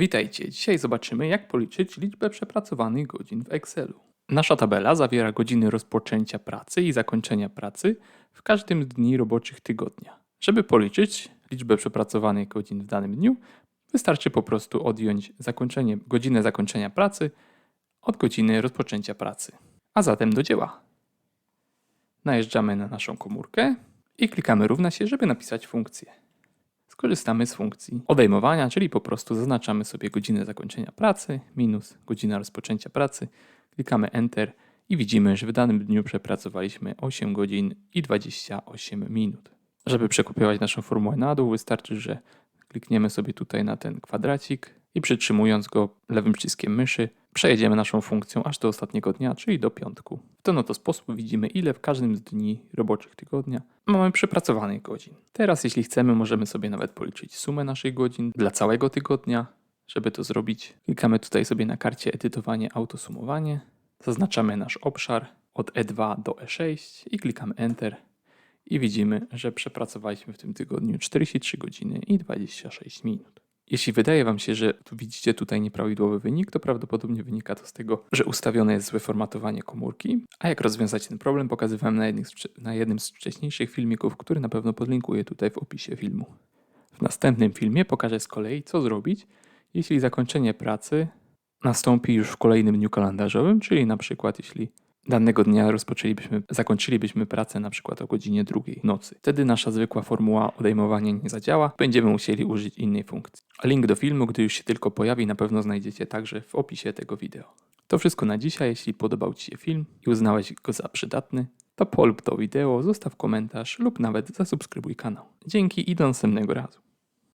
Witajcie. Dzisiaj zobaczymy, jak policzyć liczbę przepracowanych godzin w Excelu. Nasza tabela zawiera godziny rozpoczęcia pracy i zakończenia pracy w każdym dni roboczych tygodnia. Żeby policzyć liczbę przepracowanych godzin w danym dniu, wystarczy po prostu odjąć zakończenie, godzinę zakończenia pracy od godziny rozpoczęcia pracy. A zatem do dzieła. Najeżdżamy na naszą komórkę i klikamy równa się, żeby napisać funkcję skorzystamy z funkcji odejmowania, czyli po prostu zaznaczamy sobie godzinę zakończenia pracy minus godzina rozpoczęcia pracy, klikamy Enter i widzimy, że w danym dniu przepracowaliśmy 8 godzin i 28 minut. Żeby przekopiować naszą formułę na dół, wystarczy, że klikniemy sobie tutaj na ten kwadracik i przytrzymując go lewym przyciskiem myszy, przejedziemy naszą funkcją aż do ostatniego dnia, czyli do piątku. W ten oto sposób widzimy, ile w każdym z dni roboczych tygodnia mamy przepracowanych godzin. Teraz, jeśli chcemy, możemy sobie nawet policzyć sumę naszych godzin dla całego tygodnia. Żeby to zrobić, klikamy tutaj sobie na karcie edytowanie, autosumowanie, zaznaczamy nasz obszar od E2 do E6 i klikamy Enter i widzimy, że przepracowaliśmy w tym tygodniu 43 godziny i 26 minut. Jeśli wydaje Wam się, że tu widzicie tutaj nieprawidłowy wynik, to prawdopodobnie wynika to z tego, że ustawione jest złe formatowanie komórki. A jak rozwiązać ten problem, pokazywałem na, jednych z, na jednym z wcześniejszych filmików, który na pewno podlinkuję tutaj w opisie filmu. W następnym filmie pokażę z kolei, co zrobić, jeśli zakończenie pracy nastąpi już w kolejnym dniu kalendarzowym, czyli na przykład jeśli danego dnia rozpoczęlibyśmy, zakończylibyśmy pracę na przykład o godzinie drugiej nocy. Wtedy nasza zwykła formuła odejmowania nie zadziała, będziemy musieli użyć innej funkcji. A link do filmu, gdy już się tylko pojawi, na pewno znajdziecie także w opisie tego wideo. To wszystko na dzisiaj. Jeśli podobał Ci się film i uznałeś go za przydatny, to polub to wideo, zostaw komentarz lub nawet zasubskrybuj kanał. Dzięki i do następnego razu.